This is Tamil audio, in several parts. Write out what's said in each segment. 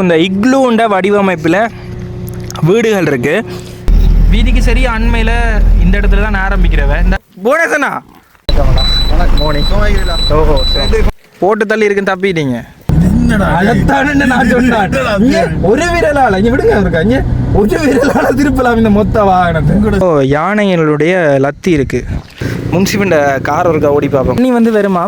இந்த இக்ளூண்ட வடிவமைப்பில் வீடுகள் இருக்கு. வீதிக்கு சரி அண்மையில் இந்த இடத்துல தான் ஆரம்பிக்கிறவ. இந்த புவனேசனா ஓஹோ போட்டு தள்ளி இருக்கு தப்பிட்டீங்க. ஒரு விரலால இங்க விடுங்க இருக்கா இங்க ஒரு விரலால திருப்பலாம் இந்த மொத்த வாகனத்தை. யானைகளுடைய லத்தி இருக்கு. முன்சிபண்ட கார் ஒருக்கா ஓடி பார்ப்போம். நீ வந்து வருமா?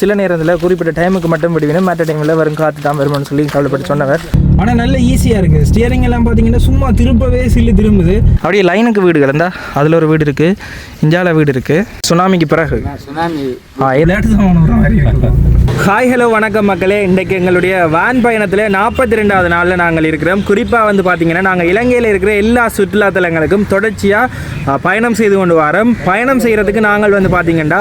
சில நேரத்தில் குறிப்பிட்ட டைமுக்கு மட்டும் விடுவேன் மற்ற டைமில் வரும் காத்து தான் வருமானு சொல்லி கவலைப்பட்டு சொன்னவர். ஆனால் நல்ல ஈஸியாக இருக்குது ஸ்டியரிங் எல்லாம் பார்த்தீங்கன்னா சும்மா திருப்பவே சில்லு திரும்புது. அப்படியே லைனுக்கு வீடுகள் இருந்தா அதில் ஒரு வீடு இருக்குது இஞ்சால வீடு இருக்குது சுனாமிக்கு பிறகு. ஆ ஹாய் ஹலோ வணக்கம் மக்களே. இன்றைக்கு எங்களுடைய வேன் பயணத்தில் நாற்பத்தி ரெண்டாவது நாளில் நாங்கள் இருக்கிறோம். குறிப்பாக வந்து பார்த்தீங்கன்னா நாங்கள் இலங்கையில் இருக்கிற எல்லா சுற்றுலா தலங்களுக்கும் தொடர்ச்சியாக பயணம் செய்து கொண்டு வரோம். பயணம் செய்கிறதுக்கு நாங்கள் வந்து பார்த்தீங்கன்னா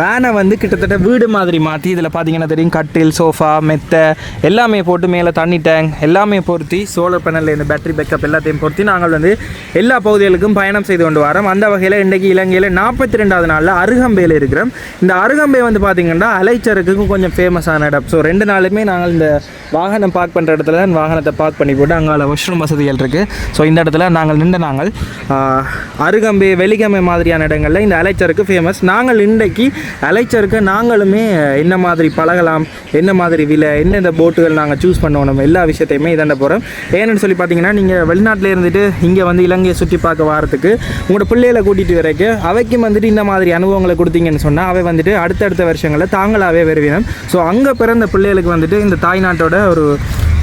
வேனை வந்து கிட்டத்தட்ட வீடு மாதிரி மாற்றி இதில் பார்த்தீங்கன்னா தெரியும் கட்டில் சோஃபா மெத்தை எல்லாமே போட்டு மேலே தண்ணி டேங்க் எல்லாமே பொருத்தி சோலர் பேனலில் இந்த பேட்டரி பேக்கப் எல்லாத்தையும் பொருத்தி நாங்கள் வந்து எல்லா பகுதிகளுக்கும் பயணம் செய்து கொண்டு வரோம். அந்த வகையில் இன்றைக்கு இலங்கையில் நாற்பத்தி ரெண்டாவது நாளில் அருகம்பையில் இருக்கிறோம். இந்த அருகம்பை வந்து பார்த்தீங்கன்னா அலைச்சருக்கு கொஞ்சம் ஃபேமஸான இடம். ஸோ ரெண்டு நாளுமே நாங்கள் இந்த வாகனம் பார்க் பண்ணுற இடத்துல தான் வாகனத்தை பார்க் பண்ணி போட்டு அங்கே வாஷ்ரூம் வசதிகள் இருக்குது ஸோ இந்த இடத்துல நாங்கள் நின்று நாங்கள் அருகம்பே அருகம்பை வெலிகம்பை மாதிரியான இடங்களில் இந்த அலைச்சருக்கு ஃபேமஸ் நாங்கள் இன்றைக்கு அலைச்சருக்கு நாங்களுமே என்ன மாதிரி பழகலாம் என்ன மாதிரி விலை எந்தெந்த போட்டுகள் நாங்கள் சூஸ் பண்ணணும் எல்லா விஷயத்தையுமே இதாண்ட போகிறோம் ஏன்னு சொல்லி பார்த்தீங்கன்னா நீங்கள் வெளிநாட்டில் இருந்துட்டு இங்கே வந்து இலங்கையை சுற்றி பார்க்க வரத்துக்கு உங்களோட பிள்ளைகளை கூட்டிகிட்டு வரைக்கும் அவைக்கும் வந்துட்டு இந்த மாதிரி அனுபவங்களை கொடுத்தீங்கன்னு சொன்னால் அவை வந்துட்டு அடுத்தடுத்த வருஷங்களில் தாங்களாகவே வருவினம் ஸோ அங்கே பிறந்த பிள்ளைகளுக்கு வந்துட்டு இந்த தாய்நாட்டோட ஒரு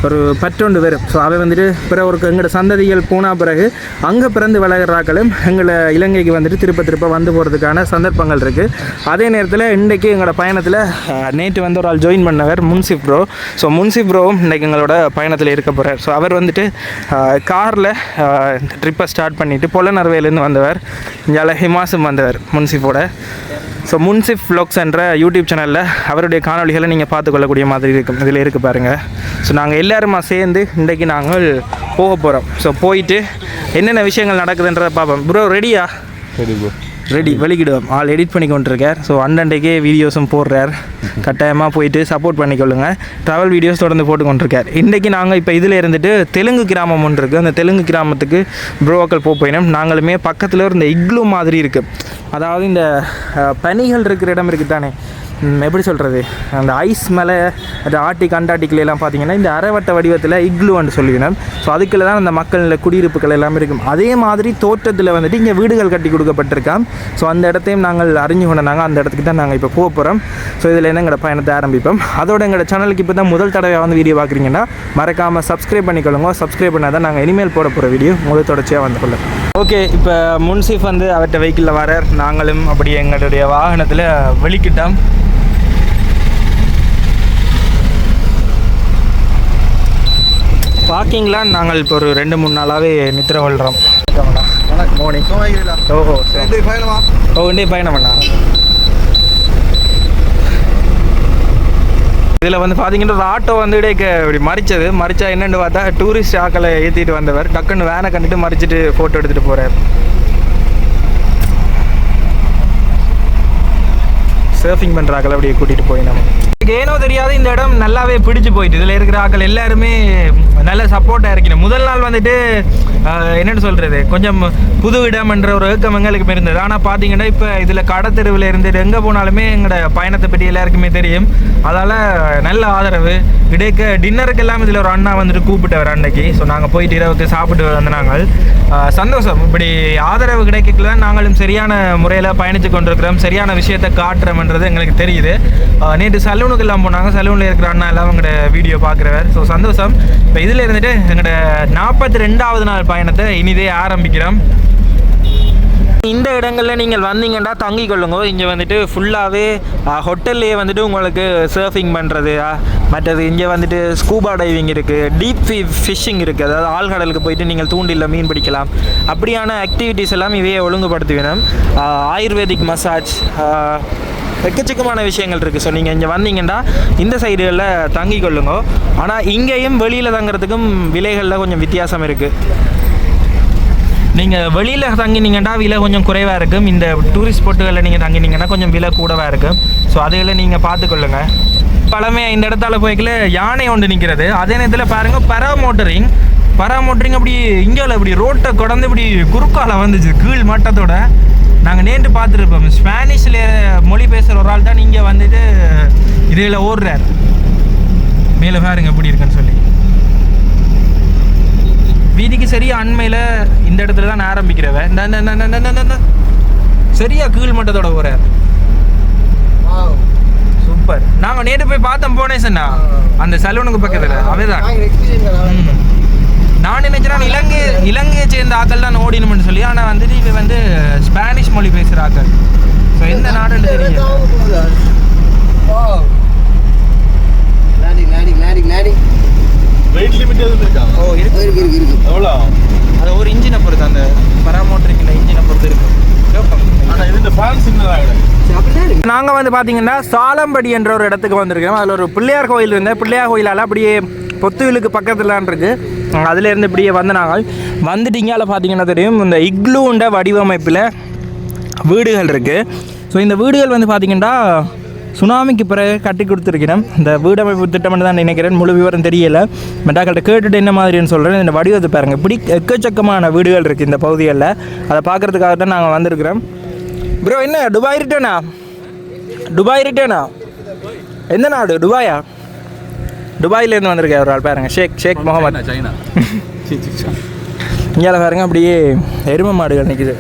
ஒரு பற்றொண்டு வரும். ஸோ அவை வந்துட்டு பிற ஒரு எங்களோட சந்ததிகள் போன பிறகு அங்கே பிறந்து வளர்கிறாக்களும் எங்களை இலங்கைக்கு வந்துட்டு திருப்ப திருப்ப வந்து போகிறதுக்கான சந்தர்ப்பங்கள் இருக்குது அதே நேரத்தில் இன்றைக்கு எங்களோட பயணத்தில் நேற்று வந்து ஒரு ஆள் ஜாயின் பண்ணவர் முன்சிப் ப்ரோ ஸோ முன்சிப் ப்ரோவும் இன்றைக்கு எங்களோட பயணத்தில் இருக்க போகிறார் ஸோ அவர் வந்துட்டு காரில் ட்ரிப்பை ஸ்டார்ட் பண்ணிவிட்டு பொலனர்வேலேருந்து வந்தவர். இங்கே ஹிமாசும் வந்தவர் முன்சிப்போட. ஸோ முன்சிஃப் vlogs என்ற யூடியூப் சேனலில் அவருடைய காணொளிகளை நீங்கள் பார்த்துக்கொள்ளக்கூடிய மாதிரி இருக்கும் இதில் இருக்குது பாருங்கள் ஸோ நாங்கள் எல்லாருமா சேர்ந்து இன்றைக்கு நாங்கள் போக போகிறோம் ஸோ போயிட்டு என்னென்ன விஷயங்கள் நடக்குதுன்றதை பார்ப்போம். ப்ரோ ரெடியா சரி ப்ரோ ரெடி வெளிக்கிடுவோம் ஆள் எடிட் பண்ணி கொண்டிருக்கார் ஸோ அண்டண்டைக்கே வீடியோஸும் போடுறார். கட்டாயமாக போயிட்டு சப்போர்ட் பண்ணிக்கொள்ளுங்க. ட்ராவல் வீடியோஸ் தொடர்ந்து போட்டு கொண்டிருக்கார் இன்றைக்கி நாங்கள் இப்போ இதில் இருந்துட்டு தெலுங்கு கிராமம் ஒன்று இருக்குது அந்த தெலுங்கு கிராமத்துக்கு ப்ரோக்கள் போக போயினோம் நாங்களுமே பக்கத்தில் இந்த இக்லு மாதிரி இருக்குது அதாவது இந்த பனிகள் இருக்கிற இடம் இருக்குது தானே எப்படி சொல்கிறது அந்த ஐஸ் மேலே அந்த ஆர்டிக் அண்டார்டிக்லாம் எல்லாம் பார்த்தீங்கன்னா இந்த அரைவட்ட வடிவத்தில் இக்லுவான்னு சொல்லிவினோம் ஸோ அதுக்குள்ள தான் அந்த மக்கள் குடியிருப்புகள் எல்லாமே இருக்கும். அதே மாதிரி தோட்டத்தில் வந்துட்டு இங்கே வீடுகள் கட்டி கொடுக்கப்பட்டிருக்கான் ஸோ அந்த இடத்தையும் நாங்கள் அறிஞ்சு கொண்டாங்க அந்த இடத்துக்கு தான் நாங்கள் இப்போ போக போகிறோம் ஸோ இதில் என்ன எங்களோட பயணத்தை ஆரம்பிப்போம்? அதோட எங்களோட சேனலுக்கு இப்போ தான் முதல் தடவையாக வந்து வீடியோ பார்க்குறீங்கன்னா மறக்காமல் சப்ஸ்கிரைப் பண்ணிக்கொள்ளுங்க. சப்ஸ்கிரைப் பண்ணால் தான் நாங்கள் இனிமேல் போட போகிற வீடியோ முதல் தொடர்ச்சியாக வந்து கொள்ளும். ஓகே இப்போ முன்சிஃப் வந்து அவர்கிட்ட வெஹிக்கிளில் வரார். நாங்களும் அப்படி எங்களுடைய வாகனத்தில் வெளிக்கிட்டோம். பார்க்கிங்லாம் நாங்கள் இப்போ ஒரு ரெண்டு மூணு நாளாகவே நித்திர கொள்கிறோம் மார்னிங் ஓஹோ ஓ இண்டே பயணம் பண்ணா இதில் வந்து பார்த்தீங்கன்னா ஒரு ஆட்டோ வந்து இடையே இப்படி மறிச்சது. மறிச்சா என்னென்னு பார்த்தா டூரிஸ்ட் ஆக்களை ஏற்றிட்டு வந்தவர். டக்குன்னு வேனை கண்டுட்டு மறிச்சிட்டு ஃபோட்டோ எடுத்துகிட்டு போகிறார் சர்ஃபிங் பண்ணுற ஆக்களை அப்படியே கூட்டிகிட்டு போய் நம்ம. ஏனோ தெரியாது இந்த இடம் நல்லாவே பிடிச்சு போயிட்டு. இதில் இருக்கிற ஆக்கள் எல்லாருமே நல்ல சப்போர்ட்டாக இருக்கணும். முதல் நாள் வந்துட்டு என்னென்னு என்னன்னு சொல்கிறது கொஞ்சம் புது இடம்ன்ற ஒரு ஏக்கம் எங்களுக்கு இருந்தது. ஆனால் பார்த்தீங்கன்னா இப்போ இதில் கடத்தெருவில் இருந்துட்டு எங்கே போனாலுமே எங்களோட பயணத்தை பற்றி எல்லாருக்குமே தெரியும். அதால் நல்ல ஆதரவு. இடைக்க டின்னருக்கு எல்லாம் இதில் ஒரு அண்ணா வந்துட்டு கூப்பிட்டவர் அன்னைக்கு. ஸோ நாங்கள் போயிட்டு இரவுக்கு சாப்பிட்டு வந்து நாங்கள் சந்தோஷம். இப்படி ஆதரவு கிடைக்கல நாங்களும் சரியான முறையில் பயணித்து கொண்டிருக்கிறோம். சரியான விஷயத்தை காட்டுறோம்ன்றது எங்களுக்கு தெரியுது. நேற்று சலூன் சலூனுக்கு எல்லாம் போனாங்க. சலூனில் இருக்கிற அண்ணா எல்லாம் அவங்களோட வீடியோ பார்க்குறவர். ஸோ சந்தோஷம். இப்போ இதில் இருந்துட்டு எங்களோட நாற்பத்தி ரெண்டாவது நாள் பயணத்தை இனிதே ஆரம்பிக்கிறோம். இந்த இடங்களில் நீங்கள் வந்தீங்கன்னா தங்கி கொள்ளுங்க. இங்கே வந்துட்டு ஃபுல்லாகவே ஹோட்டல்லையே வந்துட்டு உங்களுக்கு சர்ஃபிங் பண்ணுறது மற்றது இங்கே வந்துட்டு ஸ்கூபா டைவிங் இருக்குது டீப் ஃபி ஃபிஷ்ஷிங் இருக்குது அதாவது ஆழ்கடலுக்கு போயிட்டு நீங்கள் தூண்டில் மீன் பிடிக்கலாம். அப்படியான ஆக்டிவிட்டீஸ் எல்லாம் இவையே ஒழுங்குபடுத்தி வேணும் ஆயுர்வேதிக் மசாஜ் எக்கச்சக்கமான விஷயங்கள் இருக்குது ஸோ நீங்கள் இங்கே வந்தீங்கன்னா இந்த சைடுகளில் தங்கி கொள்ளுங்க. ஆனால் இங்கேயும் வெளியில் தங்குறதுக்கும் விலைகளில் கொஞ்சம் வித்தியாசம் இருக்குது நீங்கள் வெளியில் தங்கினீங்கன்னா விலை கொஞ்சம் குறைவாக இருக்கும் இந்த டூரிஸ்ட் ஸ்பாட்டுகளில் நீங்கள் தங்கினீங்கன்னா கொஞ்சம் விலை கூடவாக இருக்கும் ஸோ அதையெல்லாம் நீங்கள் பார்த்துக்கொள்ளுங்க. பழமையாக இந்த இடத்தால் போய்க்கல யானை ஒன்று நிற்கிறது அதே நேரத்தில் பாருங்கள் பரா மோட்டரிங் பரா மோட்டரிங் அப்படி இந்தியாவில் இப்படி ரோட்டை கடந்து இப்படி குறுக்கால வந்துச்சு கீழ் மட்டத்தோட. நாங்கள் நேற்று பார்த்துருப்போம். ஸ்பானிஷில் மொழி பேசுகிற ஒரு ஆள் தான் இங்கே வந்துட்டு இதில் ஓடுறார். மேலே பாருங்க எப்படி இருக்குன்னு சொல்லி. வீதிக்கு சரியா அண்மையில் இந்த இடத்துல தான் ஆரம்பிக்கிறவ. இந்த சரியா கீழ் மட்டத்தோட போகிறார் சூப்பர். நாங்கள் நேற்று போய் பார்த்தோம் போனேன் சொன்னா அந்த சலூனுக்கு பக்கத்தில். அவைதான். நான் நினைக்கிறேன் இலங்கை இலங்கையை சேர்ந்த ஆக்கள் தான் ஓடினும்னு சொல்லி ஆனால் வந்துட்டு இவ வந்து ஸ்பானிஷ் மொழி பேசுகிற ஆக்கள். ஸோ எந்த நாடுன்னு தெரியல landing landing landing landing weight limit எதுவும் இருக்கா? ஓ இருக்கு இருக்கு இருக்கு. இருக்கு எவ்வளோ? அது ஒரு இன்ஜினை பொறுத்து அந்த பராமோட்டரிங்கில் இன்ஜினை பொறுத்து இருக்கு. நாங்கள் வந்து பார்த்தீங்கன்னா சாலம்படி என்ற ஒரு இடத்துக்கு வந்திருக்கிறோம். அதில் ஒரு பிள்ளையார் கோயில் இருந்தேன் பிள்ளையார் கோயிலால் அப்படியே பொத்துவிலுக்கு பக்கத்துலான் இருக்கு. அதுலேருந்து இப்படியே வந்து நாங்கள் வந்துட்டு இங்கால பார்த்தீங்கன்னா தெரியும் இந்த இக்லூண்ட வடிவமைப்பில் வீடுகள் இருக்குது ஸோ இந்த வீடுகள் வந்து பார்த்திங்கன்னா சுனாமிக்கு பிறகு கட்டி கொடுத்துருக்கிறேன். இந்த வீடமைப்பு திட்டம்னு தான் நினைக்கிறேன். முழு விவரம் தெரியல. மெட்டாக்கள்கிட்ட கேட்டுட்டு என்ன மாதிரின்னு சொல்கிறேன் இந்த வடிவத்தை பாருங்கள் இப்படி எக்கச்சக்கமான வீடுகள் இருக்குது இந்த பகுதிகளில். அதை பார்க்குறதுக்காக தான் நாங்கள் வந்திருக்கிறோம். ப்ரோ என்ன? துபாய் ரிட்டேனா துபாய் ரிட்டேனா எந்த நாடு? துபாயா? துபாயிலேருந்து வந்திருக்கேன் ஒரு ஆள் பாருங்க. ஷேக் ஷேக் முகமது. சைனா இங்கே பாருங்க அப்படியே எருமை மாடுகள் நிற்குது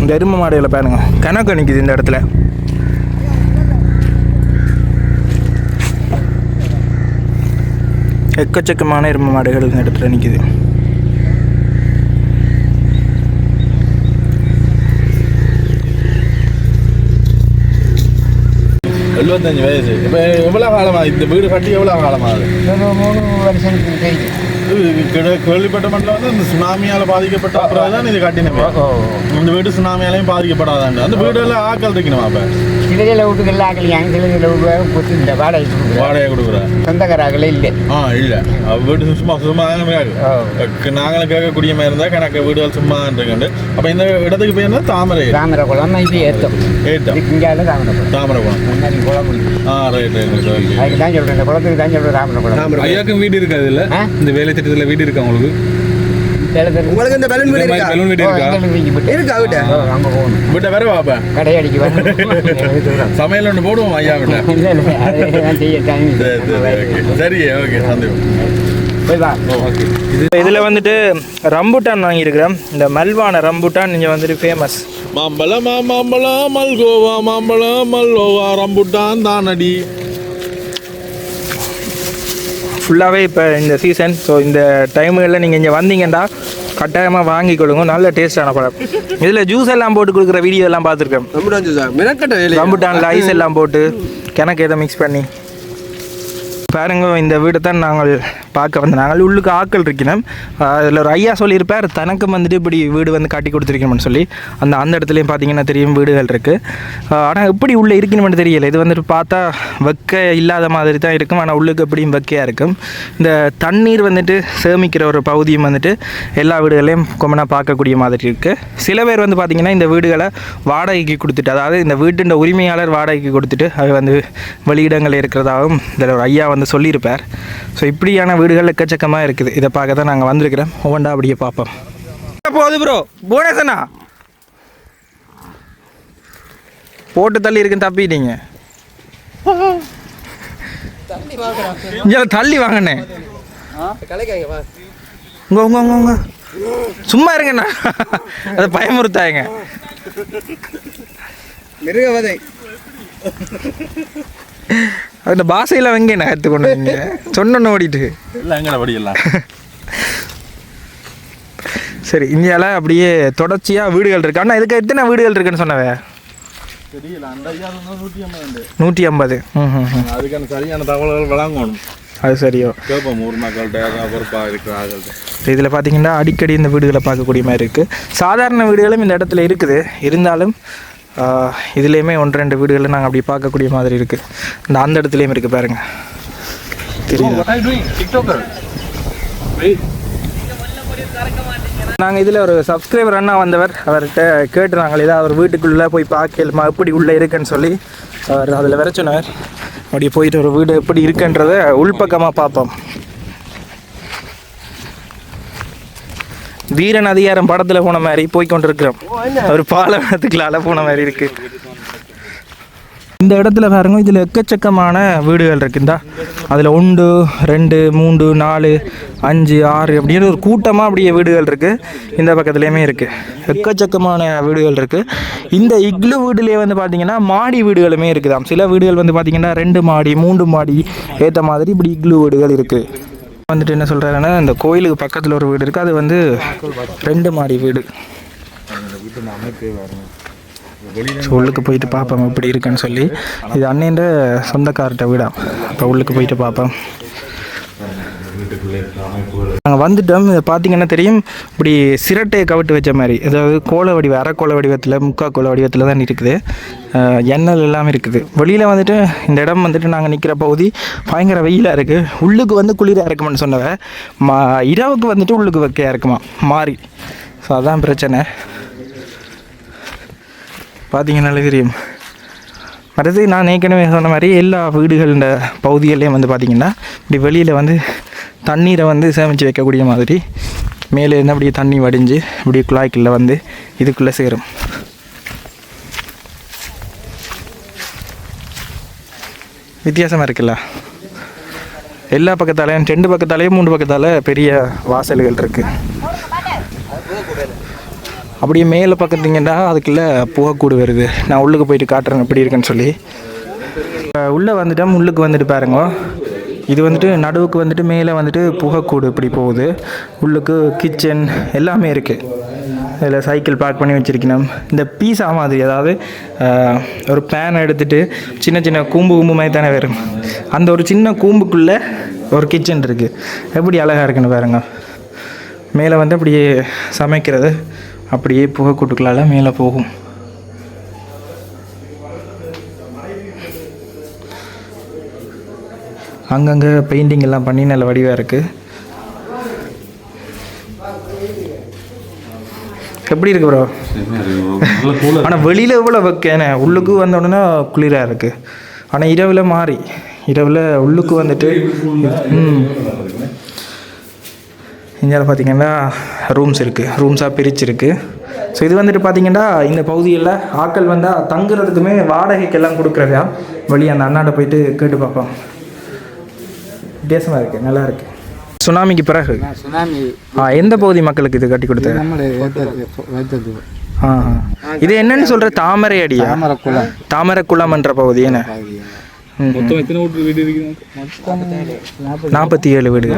இந்த எருமை மாடுகளை பாருங்க. கணக்கு நிற்குது இந்த இடத்துல. எக்கச்சக்கமான எருமை மாடுகள் இந்த இடத்துல நிற்குது எழுபத்தஞ்சு வயசு. எவ்வளோ காலமாக இந்த வீடு கட்டி எவ்வளோ காலமாகுது மூணு வருஷம் கேள்விப்பட்ட மட்டும் வந்து இந்த சுனாமியால் பாதிக்கப்பட்ட அப்புறம் தான் இது கட்டினேன் இந்த வீடு சுனாமியாலையும் பாதிக்கப்படாதாண்டு அந்த வீடெல்லாம் ஆக்கள் இருக்கணுமா அப்போ? சிலதில் வீட்டுக்கு எல்லாம் ஆக்கலையாங்க சிலதில் வீட்டு கொத்து இந்த வாடகை வாடகை கொடுக்குறேன். சொந்தக்காராங்களே இல்லை. ஆ இல்லை. வீடு சும்மா சும்மா நாங்களும் கேட்கக்கூடிய மாதிரி இருந்தால் கணக்கு வீடுகள் சும்மா இருக்குண்டு அப்போ இந்த இடத்துக்கு என்ன? தாமரை. தாமரை குளம் இது ஏற்றம் இதுக்கு இங்கால தாமரை குளம் தாமரை குளம் இருக்கு. அதுக்கு தான் சொல்கிறேன் இந்த குளத்துக்கு தான் சொல்கிறேன் தாமரை குளம். ஐயாக்கும் வீடு இருக்காது இல்ல? இந்த வேலை திட்டத்துல வீடு இருக்கா உங்களுக்கு? உங்களுக்கு இந்த பலூன் இந்த மாதிரி பலூன் வீடு இருக்கா? இருக்கா விட்ட? அங்கே போகணும். வீட்டை வேற வாப்பேன் கடையடிக்கு வரணும் சமையல் ஒன்று போடுவோம் ஐயா விட்ட. இல்லை இல்லை அதெல்லாம் செய்ய டைம் சரி ஓகே. சந்தேகம். இதில் வந்துட்டு ரம்புட்டான் வாங்கியிருக்கிறேன். இந்த மல்வான ரம்புட்டான் இங்கே வந்துட்டு ஃபேமஸ் மாம்பழம் மாம்பழம் மல்கோவா மாம்பழம் மல்லோவா ரம்புட்டான் தானடி. ஃபுல்லாகவே இப்போ இந்த சீசன் ஸோ இந்த டைமுகளில் நீங்கள் இங்கே வந்தீங்கன்னா கட்டாயமாக வாங்கி கொடுங்க நல்ல டேஸ்டான பழம். இதில் ஜூஸ் எல்லாம் போட்டு கொடுக்குற வீடியோ எல்லாம் பார்த்துருக்கேன். ரம்புட்டானில் ஐஸ் எல்லாம் போட்டு கிணக்கு எதை மிக்ஸ் பண்ணி. பாருங்க இந்த வீடை தான் நாங்கள் பார்க்க வந்து நாங்கள் உள்ளுக்கு ஆக்கள் இருக்கணும். அதில் ஒரு ஐயா சொல்லியிருப்பார் தனக்கு வந்துட்டு இப்படி வீடு வந்து காட்டி கொடுத்துருக்கணும்னு சொல்லி. அந்த அந்த இடத்துலையும் பார்த்தீங்கன்னா தெரியும் வீடுகள் இருக்குது ஆனால் எப்படி உள்ளே இருக்கணும்னு தெரியல. இது வந்துட்டு பார்த்தா வெக்க இல்லாத மாதிரி தான் இருக்கும். ஆனால் உள்ளுக்கு எப்படியும் வெக்கையாக இருக்கும். இந்த தண்ணீர் வந்துட்டு சேமிக்கிற ஒரு பகுதியும் வந்துட்டு எல்லா வீடுகளையும் கொமனாக பார்க்கக்கூடிய மாதிரி இருக்குது சில பேர் வந்து பார்த்திங்கன்னா இந்த வீடுகளை வாடகைக்கு கொடுத்துட்டு அதாவது இந்த வீட்டின் உரிமையாளர் வாடகைக்கு கொடுத்துட்டு அது வந்து வெளியிடங்கள் இருக்கிறதாகவும் இதில் ஒரு ஐயா வந்து சொல்லியிருப்பார். ஸோ இப்படியான வீடுகள் எக்கச்சக்கமாக இருக்குது. இதை பார்க்க தான் நாங்கள் வந்திருக்கிறோம். ஒவ்வொன்றா அப்படியே பார்ப்போம். போகுது ப்ரோ புவனேசனா போட்டு தள்ளி இருக்குன்னு தப்பிட்டீங்க. இங்கே தள்ளி வாங்கண்ணே. உங்க உங்க உங்க உங்க சும்மா இருங்கண்ணா. அதை பயமுறுத்தாங்க மிருகவதை. அந்த பாஷையில் வெங்க நான் கற்றுக்கொண்டு நீங்க? சொன்னோன்னு ஓடிட்டு. இல்லை எங்கட படிக்கலாம் சரி இந்தியாவில் அப்படியே தொடர்ச்சியாக வீடுகள் இருக்கு. அண்ணா இதுக்கு எத்தனை வீடுகள் இருக்குன்னு சொன்னவே? நூற்றி ஐம்பது. அதுக்கான சரியான தகவல்கள் வழங்கணும். அது சரியோ. கேட்போம் ஊர் மக்கள்கிட்ட பொறுப்பாக இருக்கிற ஆகள்கிட்ட இதில் பார்த்தீங்கன்னா அடிக்கடி இந்த வீடுகளை பார்க்கக்கூடிய மாதிரி இருக்குது சாதாரண வீடுகளும் இந்த இடத்துல இருக்குது. இருந்தாலும் இதுலேயுமே ஒன்று ரெண்டு வீடுகளை நாங்கள் அப்படி பார்க்கக்கூடிய மாதிரி இருக்குது இந்த அந்த இடத்துலையும் இருக்குது பாருங்க. தெரியுதா? டிக்டாக்கர் நாங்கள் இதில் ஒரு சப்ஸ்கிரைபர் அண்ணா வந்தவர். அவர்கிட்ட கேட்டு நாங்கள் ஏதாவது அவர் வீட்டுக்குள்ளே போய் பார்க்கலுமா எப்படி உள்ளே இருக்குன்னு சொல்லி. அவர் அதில் வர சொன்னார். அப்படியே போயிட்டு ஒரு வீடு எப்படி இருக்குன்றத உள்பக்கமாக பார்ப்போம். வீரன் அதிகாரம் படத்தில் போன மாதிரி போய் கொண்டிருக்கிறோம். ஒரு பாலைவனத்துக்குள்ளால போன மாதிரி இருக்கு. இந்த இடத்துல பாருங்க இதில் எக்கச்சக்கமான வீடுகள் இருக்குந்தா அதில் ஒன்று ரெண்டு மூன்று நாலு அஞ்சு ஆறு அப்படின்னு ஒரு கூட்டமாக அப்படியே வீடுகள் இருக்குது இந்த பக்கத்துலேயுமே இருக்குது எக்கச்சக்கமான வீடுகள் இருக்குது இந்த இக்லு வீடுலேயே வந்து பார்த்திங்கன்னா மாடி வீடுகளுமே இருக்குதாம். சில வீடுகள் வந்து பார்த்திங்கன்னா ரெண்டு மாடி மூன்று மாடி ஏற்ற மாதிரி இப்படி இக்லு வீடுகள் இருக்குது வந்துட்டு என்ன சொல்கிறாருன்னா இந்த கோயிலுக்கு பக்கத்தில் ஒரு வீடு இருக்குது அது வந்து ரெண்டு மாடி வீடு. ஸோ உள்ளுக்கு போயிட்டு பார்ப்போம் எப்படி இருக்குன்னு சொல்லி. இது அண்ணன்ற சொந்தக்கார்ட்ட வீடா. அப்போ உள்ளுக்கு போயிட்டு பார்ப்போம் நாங்கள் வந்துட்டோம். இதை பார்த்தீங்கன்னா தெரியும்? இப்படி சிரட்டையை கவிட்டு வச்ச மாதிரி. அதாவது கோல வடிவ அரைக்கோள வடிவத்தில் முக்கா கோல வடிவத்தில் தான் இருக்குது. எண்ணல் எல்லாமே இருக்குது. வெளியில் வந்துட்டு இந்த இடம் வந்துட்டு நாங்கள் நிற்கிற பகுதி பயங்கர வெயிலாக இருக்குது உள்ளுக்கு வந்து குளிராக இருக்குமான்னு சொன்னவ மா இரவுக்கு வந்துட்டு உள்ளுக்கு வைக்கையாக இருக்குமா? மாறி. ஸோ அதான் பிரச்சனை. பார்த்தீங்கன்னாலே தெரியும். அடுத்து நான் ஏற்கனவே சொன்ன மாதிரி எல்லா வீடுகளின் பகுதிகள்லேயும் வந்து பார்த்திங்கன்னா இப்படி வெளியில் வந்து தண்ணீரை வந்து சேமித்து வைக்கக்கூடிய மாதிரி. மேலே இருந்து அப்படியே தண்ணி வடிஞ்சு அப்படியே குழாய்க்குள்ளே வந்து இதுக்குள்ளே சேரும். வித்தியாசமாக இருக்குல்ல? எல்லா பக்கத்தாலேயும் ரெண்டு பக்கத்தாலேயும் மூன்று பக்கத்தால் பெரிய வாசல்கள் இருக்குது அப்படியே மேலே பக்கத்தீங்கன்னா அதுக்குள்ளே புகைக்கூடு வருது. நான் உள்ளுக்கு போயிட்டு காட்டுறேன் எப்படி இருக்குன்னு சொல்லி. உள்ளே வந்துட்டோம் உள்ளுக்கு வந்துட்டு பாருங்க. இது வந்துட்டு நடுவுக்கு வந்துட்டு மேலே வந்துட்டு புகைக்கூடு இப்படி போகுது. உள்ளுக்கு கிச்சன் எல்லாமே இருக்குது இதில் சைக்கிள் பார்க் பண்ணி வச்சுருக்கணும். இந்த பீஸா மாதிரி அதாவது ஒரு பேன் எடுத்துட்டு சின்ன சின்ன கூம்பு கூம்பு மாதிரி தானே வரும். அந்த ஒரு சின்ன கூம்புக்குள்ளே ஒரு கிச்சன் இருக்குது எப்படி அழகாக இருக்குன்னு பாருங்க. மேலே வந்து அப்படியே சமைக்கிறது. அப்படியே புகைக்கூட்டுக்குள்ளால மேலே போகும். அங்கங்கே பெயிண்டிங் எல்லாம் பண்ணி நல்ல வடிவாக இருக்குது எப்படி இருக்கு ப்ரோ ஆனால் வெளியில் எவ்வளோ வைக்கேனே உள்ளுக்கு வந்த உடனே குளிராக இருக்குது ஆனால் இரவில் மாறி. இரவில் உள்ளுக்கு வந்துட்டு ம். இங்கே பார்த்தீங்கன்னா ரூம்ஸ் இருக்குது ரூம்ஸாக பிரிச்சிருக்கு. ஸோ இது வந்துட்டு பார்த்தீங்கன்னா இந்த பகுதியில் ஆட்கள் வந்தால் தங்குறதுக்குமே வாடகைக்கெல்லாம் கொடுக்குறதா? வெளியே அந்த அண்ணாட்ட போயிட்டு கேட்டு பார்ப்போம். வித்தியாசமாக இருக்குது நல்லா இருக்குது சுனாமிக்கு பிறகு? சுனாமி. ஆ எந்த பகுதி மக்களுக்கு இது கட்டி கொடுத்தது நம்மளை வைத்தது ஆ. இது என்னன்னு சொல்கிற தாமரை அடியா? தாமரக்குளம். தாமரை குளம்ன்ற பகுதி என்ன? நாற்பத்தி ஏழு. வீடுகள்.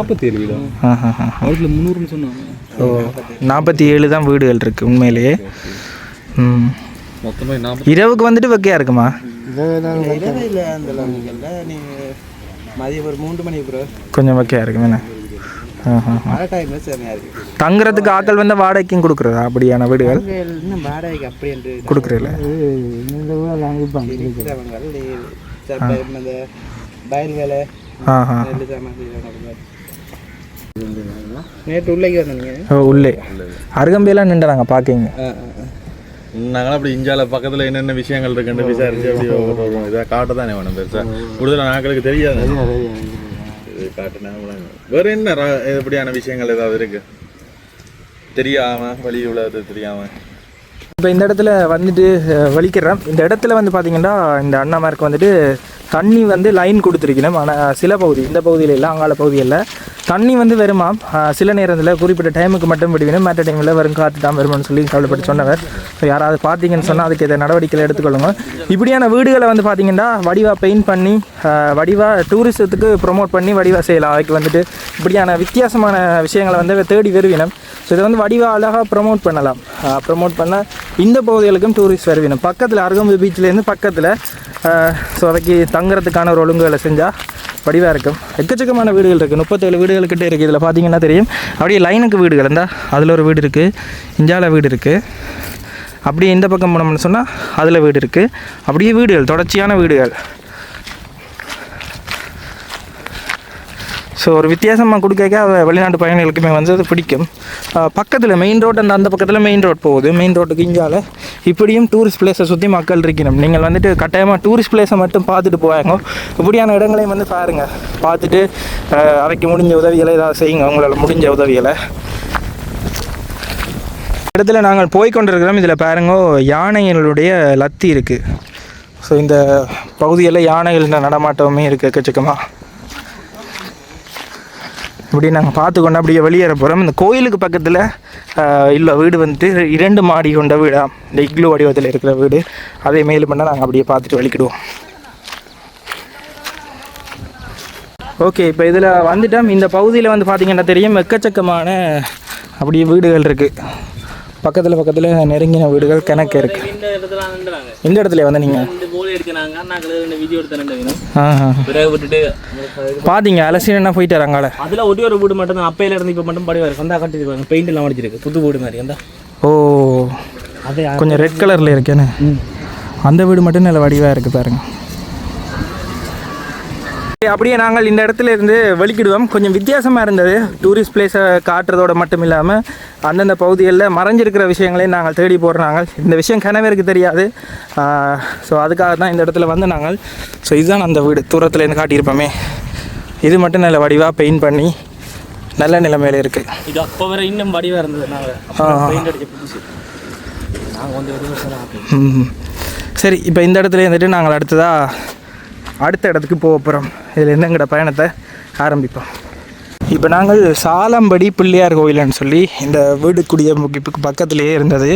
ஓ நாற்பத்தி ஏழு தான் வீடுகள் இருக்குது உண்மையிலேயே. இரவுக்கு வந்துட்டு வெக்கையாக இருக்குமா? மதியம் ஒரு மூன்று மணி ப்ரோ கொஞ்சம் வெக்கையாக இருக்கும் என்ன? தங்குறதுக்கு ஆட்கள் வந்து வாடகைக்கும் கொடுக்குறதா? அப்படியான வீடுகள்? இன்னும் வாடகைக்கு அப்படி என்று இந்த வயல் வேலை நேற்று உள்ளே. உள்ளே அருகம்பையெல்லாம் நின்றாங்க பார்க்கிங்க. நாங்களும் அப்படி இந்தியால பக்கத்துல என்னென்ன விஷயங்கள் இருக்குன்னு விசாரிச்சு அப்படி ஒரு இதை காட்ட தானே வேணும் பெருசா? கூடுதலாக நாட்களுக்கு தெரியாது. இது காட்டுனா அவ்வளவுதான். வேற என்ன எப்படியான விஷயங்கள் ஏதாவது இருக்கு? தெரியாம வழி உள்ளது தெரியாம. இப்போ இந்த இடத்துல வந்துட்டு வலிக்கிறேன். இந்த இடத்துல வந்து பார்த்தீங்கன்னா இந்த அண்ணாமாருக்கு வந்துட்டு தண்ணி வந்து லைன் கொடுத்துருக்கணும். ஆனால் சில பகுதி இந்த பகுதியில் இல்லை அங்கால பகுதியில் தண்ணி வந்து வருமா? சில நேரத்தில் குறிப்பிட்ட டைமுக்கு மட்டும் விடுவினும் மற்ற டைமில் வரும் காற்று தான் வருமானு சொல்லி கவலைப்பட்டு சொன்னவர். ஸோ யாராவது பார்த்தீங்கன்னு சொன்னால் அதுக்கு இதை நடவடிக்கைகள் எடுத்துக்கொள்ளுங்க. இப்படியான வீடுகளை வந்து பார்த்தீங்கன்னா வடிவாக பெயிண்ட் பண்ணி வடிவாக டூரிசத்துக்கு ப்ரொமோட் பண்ணி வடிவாக செய்யலாம் அதுக்கு வந்துட்டு இப்படியான வித்தியாசமான விஷயங்களை வந்து தேடி வருவினம். ஸோ இதை வந்து வடிவாக அழகாக ப்ரொமோட் பண்ணலாம். ப்ரொமோட் பண்ணால் இந்த பகுதிகளுக்கும் டூரிஸ்ட் வருவினம். பக்கத்தில் அருகம்பு பீச்சிலேருந்து பக்கத்தில் ஸோ அதுக்கு தங்குறதுக்கான ஒரு ஒழுங்குகளை செஞ்சால் வடிவாக இருக்கும் எக்கச்சக்கமான வீடுகள் இருக்குது முப்பத்தேழு வீடுகள் கிட்டே இருக்குது இதில் பார்த்தீங்கன்னா தெரியும். அப்படியே லைனுக்கு வீடுகள். இருந்தால் அதில் ஒரு வீடு இருக்குது இஞ்சால வீடு இருக்குது அப்படியே இந்த பக்கம் போனோம்னு சொன்னால் அதில் வீடு இருக்குது அப்படியே வீடுகள் தொடர்ச்சியான வீடுகள். ஸோ ஒரு வித்தியாசமாக கொடுக்க அவ வெளிநாட்டு பயணிகளுக்குமே வந்து அது பிடிக்கும். பக்கத்தில் மெயின் ரோட் அந்த அந்த பக்கத்தில் மெயின் ரோட் போகுது. மெயின் ரோட்டுக்கு இங்கால இப்படியும் டூரிஸ்ட் பிளேஸை சுற்றி மக்கள் இருக்கணும். நீங்கள் வந்துட்டு கட்டாயமாக டூரிஸ்ட் பிளேஸை மட்டும் பார்த்துட்டு போவாங்க. இப்படியான இடங்களையும் வந்து பாருங்கள் பார்த்துட்டு அரைக்கு முடிஞ்ச உதவிகளை ஏதாவது செய்யுங்க. உங்களால் முடிஞ்ச உதவிகளை. இடத்துல நாங்கள் போய் கொண்டிருக்கிறோம் இதில் பாருங்க யானைகளுடைய லத்தி இருக்குது ஸோ இந்த பகுதியில் யானைகளின் நடமாட்டமுமே இருக்குது எக்கச்சக்கமாக இப்படி நாங்கள் பார்த்து கொண்டு அப்படியே வெளியேற போகிறோம் இந்த கோயிலுக்கு பக்கத்தில் இல்லை வீடு வந்துட்டு இரண்டு மாடி கொண்ட வீடாக இந்த இக்லு வடிவத்தில் இருக்கிற வீடு. அதை மேலும் பண்ணால் நாங்கள் அப்படியே பார்த்துட்டு வெளிக்கிடுவோம் ஓகே இப்போ இதில் வந்துட்டோம். இந்த பகுதியில் வந்து பார்த்திங்கன்னா தெரியும் எக்கச்சக்கமான அப்படியே வீடுகள் இருக்குது பக்கத்தில் பக்கத்தில் நெருங்கின வீடுகள் கணக்கு இருக்குது இந்த இடத்துல நின்றாங்க இந்த இடத்துல வந்து நீங்கள் பார்த்தீங்க அலசி என்ன போயிட்டு அங்கால அதுல ஒரே ஒரு வீடு மட்டும் தான் அப்பையில இருந்து இப்ப மட்டும் படி வரும். சொந்தா கட்டிருக்காங்க பெயிண்ட் எல்லாம் அடிச்சிருக்கு. புது வீடு மாதிரி. அந்த ஓ. அதே கொஞ்சம் ரெட் கலரில் இருக்கேன்னு அந்த வீடு மட்டும் நல்ல வடிவாக இருக்குது பாருங்க. அப்படியே நாங்கள் இந்த இடத்துல இருந்து வெளிக்கிடுவோம். கொஞ்சம் வித்தியாசமாக இருந்தது. டூரிஸ்ட் பிளேஸை காட்டுறதோட மட்டும் இல்லாமல் அந்தந்த பகுதிகளில் மறைஞ்சிருக்கிற விஷயங்களையும் நாங்கள் தேடி போடுறாங்க இந்த விஷயம் கனவேருக்கு தெரியாது. ஸோ அதுக்காக தான் இந்த இடத்துல வந்து நாங்கள் ஸோ இதுதான் அந்த வீடு. தூரத்தில் இருந்து காட்டியிருப்போமே. இது மட்டும் நல்ல வடிவாக பெயிண்ட் பண்ணி நல்ல நிலைமையில இருக்குது இது அப்போ வரை இன்னும் வடிவா இருந்தது நாங்க. ஆ. பெயிண்ட் அடிச்ச புதுசு. நாங்க வந்து ஒரு வருஷம் தான் ஆகுது. ம். சரி இப்போ இந்த இடத்துல இருந்துட்டு நாங்கள் அடுத்ததாக அடுத்த இடத்துக்கு போக போகிறோம் இதில் இருந்து எங்களோட பயணத்தை ஆரம்பிப்போம். இப்போ நாங்கள் சாலம்படி பிள்ளையார் கோயில்னு சொல்லி இந்த வீடுக்குடிய முகிப்புக்கு பக்கத்துலேயே இருந்தது.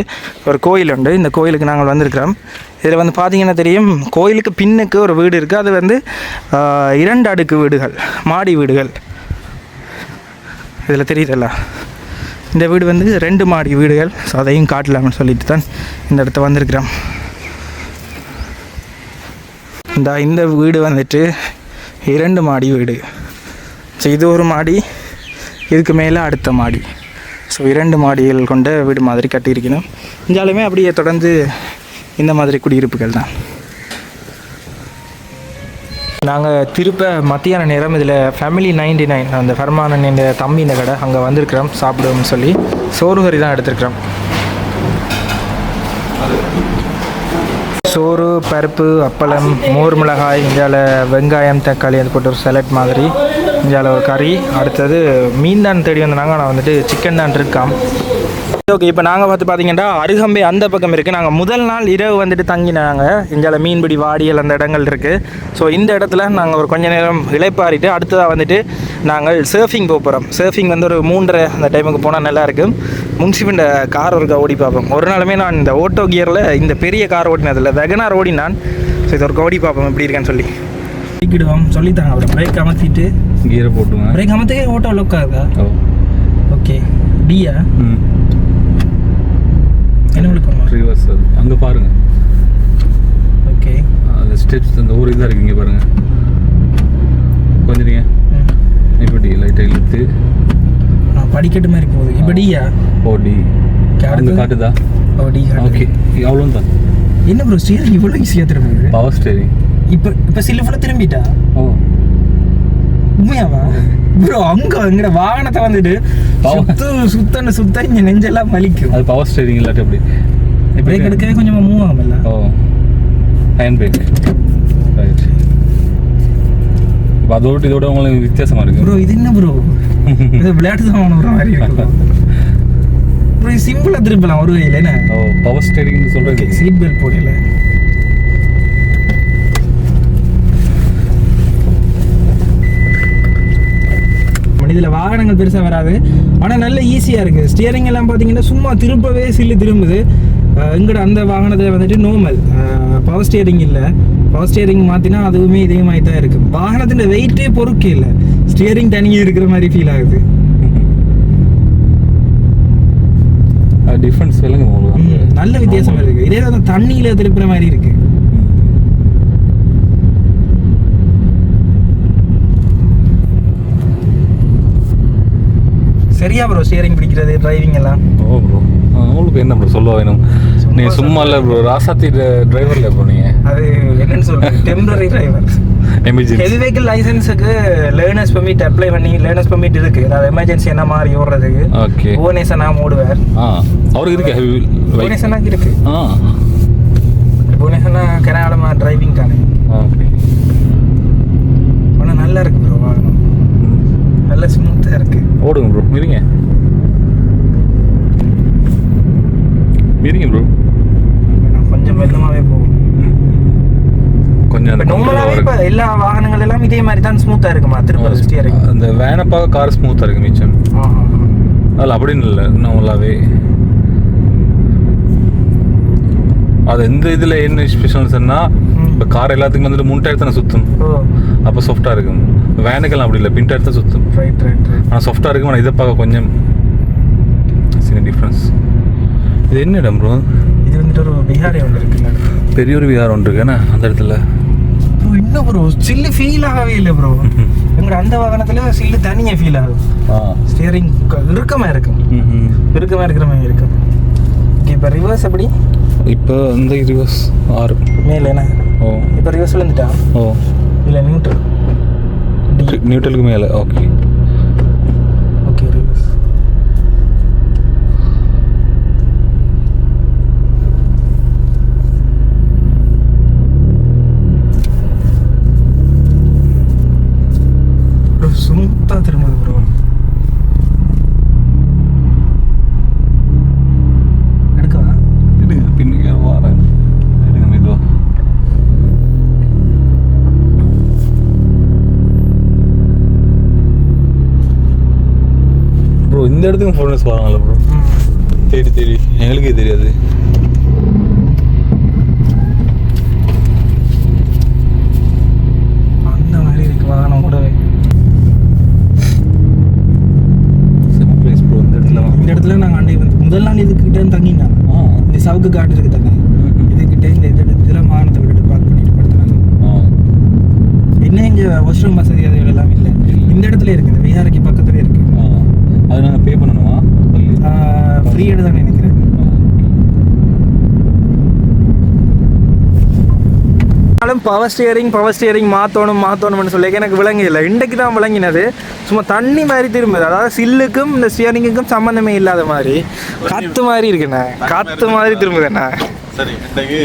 ஒரு கோயில் உண்டு. இந்த கோயிலுக்கு நாங்கள் வந்திருக்கிறோம். இதில் வந்து பார்த்திங்கன்னா தெரியும் கோயிலுக்கு பின்னுக்கு ஒரு வீடு இருக்குது அது வந்து இரண்டு அடுக்கு வீடுகள் மாடி வீடுகள். இதில் தெரியுதல்ல? இந்த வீடு வந்து ரெண்டு மாடி வீடுகள். ஸோ அதையும் காட்டலாம்னு சொல்லிட்டு தான் இந்த இடத்த வந்திருக்கிறோம். இந்த இந்த வீடு வந்துட்டு இரண்டு மாடி வீடு. ஸோ இது ஒரு மாடி இதுக்கு மேலே அடுத்த மாடி. ஸோ இரண்டு மாடிகள் கொண்ட வீடு மாதிரி கட்டியிருக்கணும். இருந்தாலுமே அப்படியே தொடர்ந்து இந்த மாதிரி குடியிருப்புகள் தான். நாங்கள் திருப்ப மத்தியான நேரம் இதில் ஃபேமிலி நைன்டி நைன் அந்த ஃபர்மானன் என்ற தம்பி இந்த கடை அங்கே வந்திருக்கிறோம் சாப்பிடுவோம்னு சொல்லி. சோறு கறி தான் எடுத்திருக்கிறோம். சோறு பருப்பு அப்பளம் மோர் மிளகாய் இந்தியாவில் வெங்காயம் தக்காளி அது போட்டு ஒரு சலட் மாதிரி இந்தியாவில் ஒரு கறி அடுத்தது மீன் தான் தேடி வந்தாங்க ஆனால் வந்துட்டு சிக்கன் தான் இருக்காம். ஓகே இப்போ நாங்கள் பார்த்து பார்த்தீங்கன்னா அருகம்பை அந்த பக்கம் இருக்குது நாங்கள் முதல் நாள் இரவு வந்துட்டு தங்கினாங்க. இந்தியாவில் மீன்பிடி வாடியல் அந்த இடங்கள் இருக்குது ஸோ இந்த இடத்துல நாங்கள் ஒரு கொஞ்ச நேரம் இளைப்பாறிட்டு அடுத்ததாக வந்துட்டு நாங்கள் சர்ஃபிங் போக போகிறோம் சர்ஃபிங் வந்து ஒரு மூன்றரை அந்த டைமுக்கு போனால் நல்லா இருக்கும். முன்சிபிண்ட கார் ஒருக்கா ஓடி பார்ப்போம். ஒரு நாளுமே நான் இந்த ஓட்டோ கியரில் இந்த பெரிய கார் ஓடினதில்ல வெகனார் ஓடினான். ஸோ இது ஒரு ஓடி பார்ப்போம் எப்படி இருக்கேன்னு சொல்லி. டிக்கிடுவோம் சொல்லித்தாங்க அப்புறம் பிரேக் அமர்த்திட்டு கியரை போட்டுங்க. பிரேக் அமர்த்தே ஓட்டோ லொக் ஆகுதா? ஓ ஓகே டியா ம். என்ன விழுக்கணும் ரிவர்ஸ் அது. அங்கே பாருங்க. ஓகே அந்த ஸ்டெப்ஸ் அந்த ஒரு இதாக இருக்கு இங்கே பாருங்க. கொஞ்சம் இப்படி லைட்டாக இழுத்து. படிக்கட்டு மாதிரி போகுது. இப்போ டியா ஓடி அங்கே அடுத்தது? காட்டுதா? ஓ டி ஓகே அவ்வளோ தான் என்ன ப்ரோ ஸ்டீரிங் இவ்வளோ ஈஸியாக திரும்புது? பவர் ஸ்டேரிங் இப்போ இப்போ சில்லுஃபுல்லாக திரும்பிட்டா? ஓ உண்மையாவா? ப்ரோ அங்க எங்கட வாகனத்தை வந்துட்டு. சுத்து சுத்தன்னு சுத்த இங்க நெஞ்செல்லாம் வலிக்கும். அது பவர் ஸ்டேரிங் இல்லாட்டி அப்படி பிரேக் எடுக்கவே கொஞ்சம் மூவ் ஆகும்ல ஓ. ஹேண்ட் பிரேக் ரைட் அதோட இதோட உங்களுக்கு வித்தியாசமாக இருக்கு. ப்ரோ இது என்ன ப்ரோ இது விளையாட்டு தான் ப்ரோ மாதிரி இருக்கு ப்ரோ இது சிம்பிளாக திருப்பலாம் ஒரு வகையில் என்ன? ஓ பவர் ஸ்டேரிங்னு சொல்கிறது சீட் பெல்ட் போடல. இதில் வாகனங்கள் பெருசாக வராது. ஆனால் நல்ல ஈஸியாக இருக்குது ஸ்டியரிங் எல்லாம் பார்த்தீங்கன்னா சும்மா திருப்பவே சில்லு திரும்புது. எங்கட அந்த வாகனத்தில் வந்துட்டு நார்மல் பவர் ஸ்டியரிங் இல்லை. பவர் ஸ்டியரிங் மாற்றினா அதுவுமே இதே மாதிரி தான் இருக்குது வாகனத்தின் வெயிட்டே பொறுக்கே இல்லை. ஸ்டியரிங் தனியாக இருக்கிற மாதிரி ஃபீல் ஆகுது. டிஃப்ரென்ஸ் ம், நல்ல வித்தியாசமா இருக்கு. இதே தான் தண்ணியில திருப்புற மாதிரி இருக்கு. சரியா ப்ரோ ஸ்டியரிங் பிடிக்கிறது டிரைவிங் எல்லாம்? ஓ ப்ரோ உங்களுக்கு என்ன ப்ரோ சொல்ல வேணும்? நீ சும்மா இல்லை ப்ரோ ராசாத்தி டிரைவரில் ப்ரோ நீங்கள் அது என்னன்னு சொல்றது temporary driver emergency heavy vehicle லைசன்ஸுக்கு learners permit apply பண்ணி லேர்னர்ஸ் பெர்மிட் இருக்கு. அதாவது எமர்ஜென்சி என்ன மாதிரி ஓடுறதுக்கு ஓகே புவனேசனா ஓடுவார் ஆ அவருக்கு இருக்கு ஹெவி புவனேசனாக்கு இருக்கு. ஆ. புவனேசனா கனடாமா டிரைவிங் தானே ஓகே ஆனால் நல்லா இருக்கு ப்ரோ வாகனம். நல்ல இருக்கு ஓடுங்க ப்ரோ இருங்க. இருங்க ப்ரோ கொஞ்சம் மெல்லமாகவே போகும். கொஞ்சம் அந்த. எல்லா வாகனங்கள் எல்லாம் இதே மாதிரி தான் ஸ்மூத்தாக இருக்குமா திருப்பதி ஸ்டியரிங் அந்த வேனை பார்க்க கார் ஸ்மூத்தாக இருக்கு மிச்சம். அதில் அப்படின்னு இல்லை நார்மலாகவே அது எந்த இதில் என்ன ஸ்பெஷல்ஸ்னா இப்போ கார் எல்லாத்துக்கும் வந்துட்டு முன் டயர் தானே சுற்றும் அப்போ சாஃப்டாக இருக்கும். வேனுக்கெல்லாம் அப்படி இல்லை. பின் டயர் தான் சுற்றும் ரைட் ரைட் ரைட் ஆனால் சாஃப்டாக இருக்கும் ஆனால் இதை பார்க்க கொஞ்சம் சின்ன டிஃப்ரென்ஸ் இது என்ன இடம் ப்ரோ இது வந்துட்டு ஒரு பிஹாரி ஒன்று இருக்குல்ல பெரிய ஒரு விகாரம் ஒன்று இருக்குண்ணே அந்த இடத்துல. ப்ரோ இன்னும் ப்ரோ சில்லு ஃபீல் ஆகவே இல்லை ப்ரோ எங்களோட அந்த வாகனத்தில் சில்லு தனியாக ஃபீல் ஆகும் ஸ்டியரிங் இறுக்கமாக இருக்கும் ம் இறுக்கமாக இருக்கிற மாதிரி இருக்கும் இப்போ ரிவர்ஸ் எப்படி? இப்போ இந்த ரிவர்ஸ் ஆறு மேலே என்ன? ஓ. இப்போ ரிவர்ஸ் விழுந்துட்டா? ஓ. இல்லை நியூட்ரல் டி நியூட்ரலுக்கு மேலே இந்த இடத்துக்கு ஃபோனஸ் வராங்கல்ல ப்ரோ தேடி தேடி. எங்களுக்கே தெரியாது. அந்த மாதிரி இருக்கு வாகனம் கூடவே. செம பிளேஸ் ப்ரோ இந்த இடத்துல. இந்த இடத்துல நாங்கள் அன்னைக்கு வந்து முதல் நாள் இதுக்கிட்டே தங்கினாங்க ஆ. இந்த சவுக்கு காட்டு இருக்கு தானே? இதுக்கிட்டே இந்த இது இதில் வாகனத்தை விட்டுட்டு பார்க் பண்ணிட்டு படுத்துறாங்க. இன்னும் இங்கே வாஷ்ரூம் வசதி அதுகள் எல்லாம் இல்லை. இந்த இடத்துல இருக்கு இந்த விஹாரைக்கு பக்கத்துலேயே இருக்கு. அது நாங்கள் பே பண்ணணுமா? ஃப்ரீ தான் நினைக்கிறேன். ஆனாலும் பவர் ஸ்டியரிங் பவர் ஸ்டியரிங் மாற்றணும் மாற்றணும்னு சொல்லி எனக்கு விளங்கல இன்றைக்கு தான் விளங்கினது. சும்மா தண்ணி மாதிரி திரும்புது. அதாவது சில்லுக்கும் இந்த ஸ்டியரிங்குக்கும் சம்மந்தமே இல்லாத மாதிரி. காற்று மாதிரி இருக்குண்ணே. காற்று மாதிரி திரும்புதுண்ணே. சரி இன்றைக்கு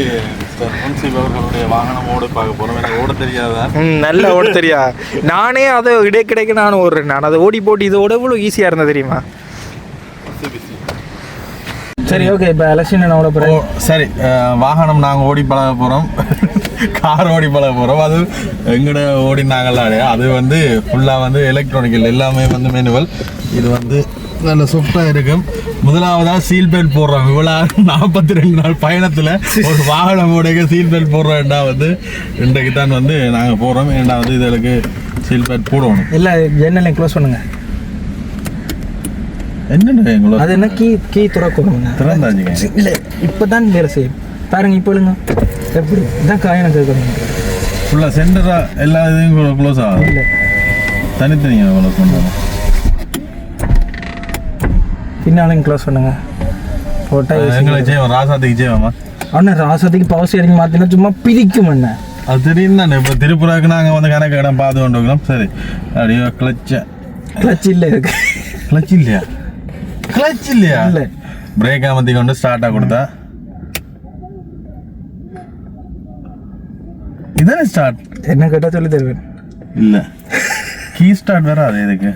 முன்சிப் அவர்களுடைய வாகனம் ஓட பார்க்க போகிறோம் எனக்கு ஓட தெரியாதா? ம் நல்ல ஓட தெரியா. நானே அதை இடைக்கிடைக்கு நானும் ஓடுறேன். நான் அதை ஓடி போட்டு இதோட எவ்வளோ ஈஸியாக இருந்தது தெரியுமா? சரி ஓகே இப்போ எலெக்ஷன் என்ன ஓட ஓ போகிறேன் சரி வாகனம் நாங்கள் ஓடி பழக போகிறோம் கார் ஓடி பழக போகிறோம் அது எங்கட ஓடினாங்களா அது வந்து ஃபுல்லாக வந்து எலக்ட்ரானிக்கல் எல்லாமே வந்து மேனுவல் இது வந்து நல்ல சுஃப்டாக இருக்கும். முதலாவதாக சீல் பெல்ட் போடுறோம் இவ்வளோ நாற்பத்தி ரெண்டு நாள் பயணத்தில் ஒரு வாகனம் ஓடைக்க சீல் பெல்ட் போடுறோம்டா வந்து இன்றைக்கு தான் வந்து நாங்கள் போகிறோம் ஏன்டா வந்து இதுகளுக்கு சீல் பெல்ட் போடணும். இல்லை ஜன்னலை க்ளோஸ் பண்ணுங்க. என்னென்ன எங்களோட அது என்ன கீ கீ திறக்கணுங்க. திறந்தாச்சுங்க. இல்லை இப்போ தான் வேலை செய்யும் பாருங்க இப்போ இல்லைங்க. எப்படி? இதான் காயம் கேட்கணும் ஃபுல்லாக சென்டராக எல்லா இதையும் க்ளோஸ் ஆகும் இல்லை. தனித்தனியாக க்ளோஸ் பண்ணுறோம் பின்னாலையும் க்ளோஸ் பண்ணுங்க. போட்டால் ராசாத்துக்கு செய்வோமா அண்ணன் ராசத்துக்கு பவர் ஸ்டியரிங் மாற்றினா சும்மா பிரிக்கும் அண்ணன் அது தெரியும் தானே இப்போ திருப்புறாக்கு நாங்கள் வந்து கணக்கு இடம் பார்த்து கொண்டு சரி அப்படியே கிளச்ச கிளச் இல்லை இருக்கு கிளச் இல்லையா? கிளச் இல்லையா? இல்லை. பிரேக் அமர்த்தி கொண்டு ஸ்டார்ட்டாக கொடுத்தா? இதானே ஸ்டார்ட் என்ன கேட்டால் சொல்லி தருவேன். இல்லை. கீ ஸ்டார்ட் வேற அது இதுக்கு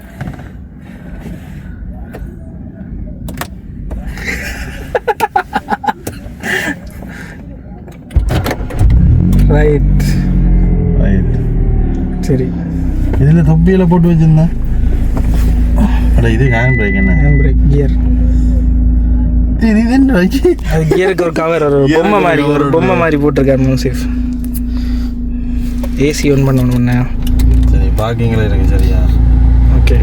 ரைட் ரைட் சரி. இதில் தொப்பியில் போட்டு வச்சிருந்தேன். அட இது ஹேண்ட் பிரேக் என்ன? ஹேண்ட் பிரேக் கியர் இது இது என்ன அது கியருக்கு ஒரு கவர் ஒரு பொம்மை மாதிரி ஒரு. பொம்மை மாதிரி போட்டிருக்காரு மூசிஃப். ஏசி ஆன் பண்ணணும் என்ன சரி பார்க்கிங்கில் இருக்கு சரியா? ஓகே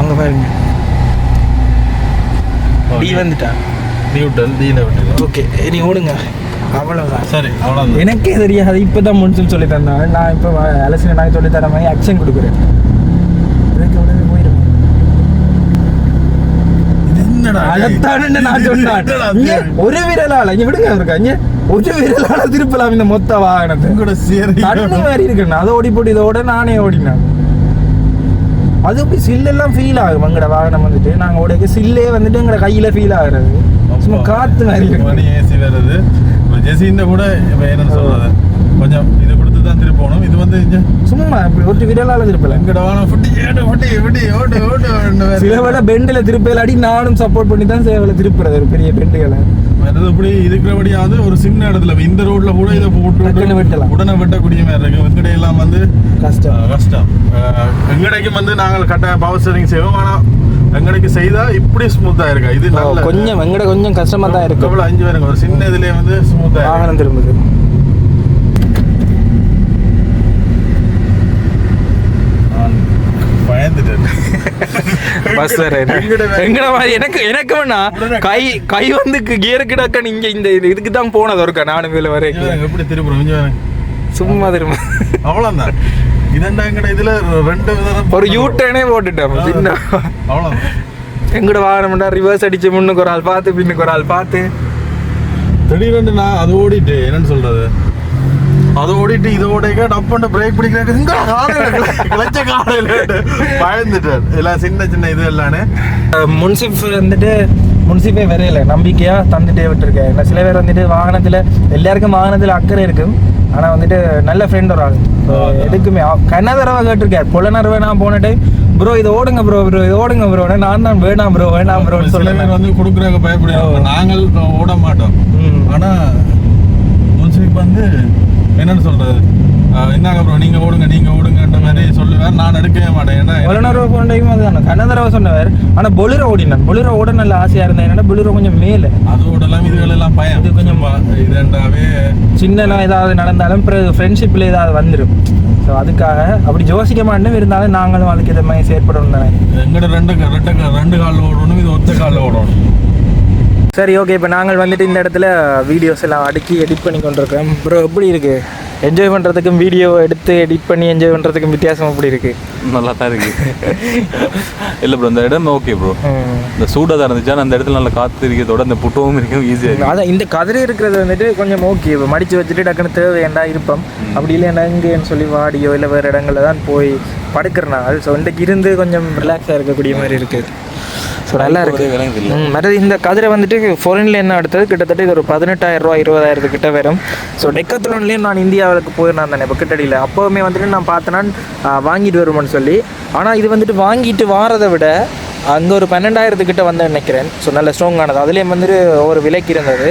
அங்கே பாருங்க. டி வந்துட்டா? நியூட்ரல் தீன விட்டு ஓகே நீ ஓடுங்க. அவ்வளோதான் சரி அவ்வளோதான் எனக்கே தெரியாது இப்போ தான் முடிச்சுன்னு சொல்லி தந்தேன் நான் இப்போ அலசி நான் சொல்லி தர மாதிரி ஆக்ஷன் கொடுக்குறேன். இதுக்கு உடனே போயிடும்? ஒரு விரலால இங்க விடுங்க இருக்கா இங்க ஒரு விரலால திருப்பலாம் இந்த மொத்த வாகனத்தை. தண்ணி மாதிரி இருக்குண்ணா. அதை ஓடி போட்டு இதோட நானே ஓடினேன். அது சில்லெல்லாம் ஃபீல் ஆகும் எங்கட வாகனம் வந்துட்டு. நாங்கள் ஓடைக்கு சில்லே வந்துட்டு எங்கட கையில ஃபீல் ஆகுறது. சும்மா காத்து மாதிரி இருக்கு. மணி ஏசி வருது ஜெசிந்த கூட இப்ப என்னன்னு சொல்றது. கொஞ்சம் இது கொடுத்து தான் திருப்பணும். இது வந்து சும்மா இப்படி ஒரு விரலால திருப்பலாம் எங்கட வானம் ஃபுட்டி ஏடு ஃபுட்டி ஃபுட்டி ஓடு ஓடு ஓடு சில வேளை பெண்டில் திருப்பையில் அடி நானும் சப்போர்ட் பண்ணி தான் சேவலை திருப்புறது ஒரு பெரிய பெண்டுகளை மற்றது இப்படி இருக்கிறபடியாவது ஒரு சின்ன இடத்துல இந்த ரோட்ல கூட இதை போட்டு வெட்டலாம். உடனே வெட்டக்கூடிய மாதிரி இருக்கு. வெங்கடை எல்லாம் வந்து கஷ்டம். கஷ்டம். அஹ், எங்கடைக்கு வந்து நாங்கள் கட்ட பவர் ஸ்டேரிங் செய்வோம். ஆனா எங்கடைக்கு செய்தா இப்படி ஸ்மூத்தா இருக்கா? இது நல்ல கொஞ்சம் வெங்கட கொஞ்சம் கஷ்டமா தான் இருக்கு. எவ்வளவு அஞ்சு பேருங்க ஒரு சின்ன இதுலயே வந்து ஸ்மூத்தா வாகனம் திரும்புது. பஸ் வேற எங்கட எங்கட மாதிரி எனக்கு எனக்கு வேணா. கை கை வந்து கியர் கிடக்க இங்க இந்த இது- இதுக்கு தான் போனது ஒருக்கா நானும் இங்க வரைக்கும் எப்படி பாருங்க. சும்மா திரும்ப. அவ்வளவுதான். இதண்டா எங்கட இதுல ரெண்டு ஒரு யூ டர்னே போட்டுட்டேன் பின்ன எங்கட வாகனம்டா ரிவர்ஸ் அடிச்சு முன்னுக்கு ஒரு ஆள் பார்த்து பின்னுக்கு ஒரு ஆள் பார்த்து. திடீர்னு நான் அது ஓடிட்டு என்னன்னு சொல்றது? அது ஓடிட்டு இது ஓடிக்க டப்பண்ட பிரேக் பயந்துட்டேன். எல்லாம் சின்ன சின்ன இது எல்லானே முன்சிப் வந்துட்டு முன்சிப்பே வரையில. நம்பிக்கையா தந்துட்டே விட்டுருக்கேன். சில பேர் வந்துட்டு வாகனத்துல எல்லாருக்கும் வாகனத்துல அக்கறை இருக்கும். ஆனா வந்துட்டு நல்ல ஃப்ரெண்ட் ஒரு ஆள். எதுக்குமே. கண்ண தடவை கேட்டிருக்கார் புல நரவை நான் போன டைம் ப்ரோ இது ஓடுங்க ப்ரோ ப்ரோ இது ஓடுங்க ப்ரோ நான் தான் வேணாம் ப்ரோ வேணாம் பேர் சொல்லுவேன் வந்து கொடுக்குறாங்க பயப்படுறாங்க நாங்கள் ஓட மாட்டோம். ம். ஆனா முன்சிப் வந்து என்னன்னு சொல்றது? என்னங்க ப்ரோ நீங்க ஓடுங்க நீங்க ஓடுங்கன்ற மாதிரி சொல்லுவேன் நான் எடுக்கவே மாட்டேன். ஏன்னா போன டைம் அதுதான். கண்ண தடவை சொன்னவர். ஆனா பொலிரோ ஓடினான். பொலிரோ ஓட நல்ல ஆசையா இருந்தேன். என்னன்னா பொலிரோ கொஞ்சம் மேல. அது ஓடலாம் இதுகள் எல்லாம் பயம். இது கொஞ்சம் இதுண்டாவே சின்னனா ஏதாவது நடந்தாலும் ஃப்ரெண்ட்ஷிப்பில் ஏதாவது வந்துடும் ஸோ அதுக்காக அப்படி யோசிக்க மாட்டேன் இருந்தாலும் நாங்களும் அதுக்கு இதை மாதிரி செயற்படணும் தானே ரெண்டு க- ரெண்டு க- ரெண்டு காலில் ஓடணும் இது ஒத்த காலில் ஓடணும். சரி ஓகே இப்போ நாங்கள் வந்துட்டு இந்த இடத்துல வீடியோஸ் எல்லாம் அடுக்கி எடிட் பண்ணி கொண்டிருக்கிறோம். ப்ரோ எப்படி இருக்கு? என்ஜாய் பண்ணுறதுக்கும் வீடியோ எடுத்து எடிட் பண்ணி என்ஜாய் பண்ணுறதுக்கும் வித்தியாசம் எப்படி இருக்கு? நல்லா தான் இருக்கு. இல்லை ப்ரோ இந்த இடம் ஓகே ப்ரோ. இந்த சூடாக தான் இருந்துச்சு. அந்த இடத்துல நல்லா காற்று இருக்கிறதோட இந்த புட்டவும் இருக்கும் ஈஸியாக இருக்கு. அதான் இந்த கதிரை இருக்கிறது வந்துட்டு கொஞ்சம் ஓகே இப்போ மடித்து வச்சுட்டு டக்குன்னு தேவையாண்டா இருப்போம். அப்படி இல்லைன்னா எங்கேன்னு சொல்லி வாடியோ இல்லை வேறு இடங்களில் தான் போய் படுக்கிறனால ஸோ இன்றைக்கு இருந்து கொஞ்சம் ரிலாக்ஸாக இருக்கக்கூடிய மாதிரி இருக்குது ஸோ நல்லா இருக்கு. ஒரே விலங்குது இல்லை. ம், மற்றது இந்த கதிரை வந்துட்டு ஃபாரின்ல என்ன அடுத்தது? கிட்டத்தட்ட இது ஒரு பதினெட்டாயிரம் ரூபா இருபதாயிரத்து கிட்ட வரும். ஸோ டெக்கத்ரோன்லேயும் நான் இந்தியாவுக்கு போயிருந்தேன் தானே இப்போ கிட்டடியில். அப்போவுமே வந்துட்டு நான் பார்த்தேன்னா வாங்கிட்டு வருவோம்னு சொல்லி. ஆனால் இது வந்துட்டு வாங்கிட்டு வாரதை விட அங்கே ஒரு பன்னெண்டாயிரத்துக்கிட்ட வந்து நினைக்கிறேன். ஸோ நல்ல ஸ்ட்ராங்கானது அதுலேயும் வந்துட்டு ஒரு விலைக்கு இருந்தது.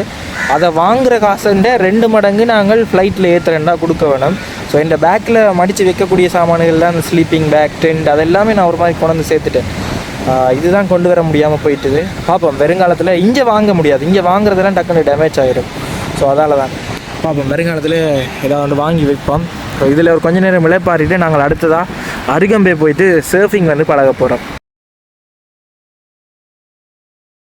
அதை வாங்குற காசுண்ட ரெண்டு மடங்கு நாங்கள் ஃப்ளைட்டில் ஏற்றுறேன்டா கொடுக்க வேணும். ஸோ இந்த பேக்கில் மடித்து வைக்கக்கூடிய சாமான்கள்லாம் அந்த ஸ்லீப்பிங் பேக் டென்ட் அது எல்லாமே நான் ஒரு மாதிரி கொண்டு வந்து சேர்த்துட்டேன். இதுதான் கொண்டு வர முடியாமல் போயிட்டுது. பார்ப்போம் வருங்காலத்தில் இங்கே வாங்க முடியாது. இங்கே வாங்குறதெல்லாம் டக்குன்னு டேமேஜ் ஆகிடும் ஸோ அதால் தான் பார்ப்போம் வருங்காலத்தில் ஏதாவது ஒன்று வாங்கி வைப்போம். ஸோ இதில் ஒரு கொஞ்ச நேரம் விளைப்பாடிட்டு நாங்கள் அடுத்ததாக அருகம்பே போயிட்டு சர்ஃபிங் வந்து பழக போகிறோம்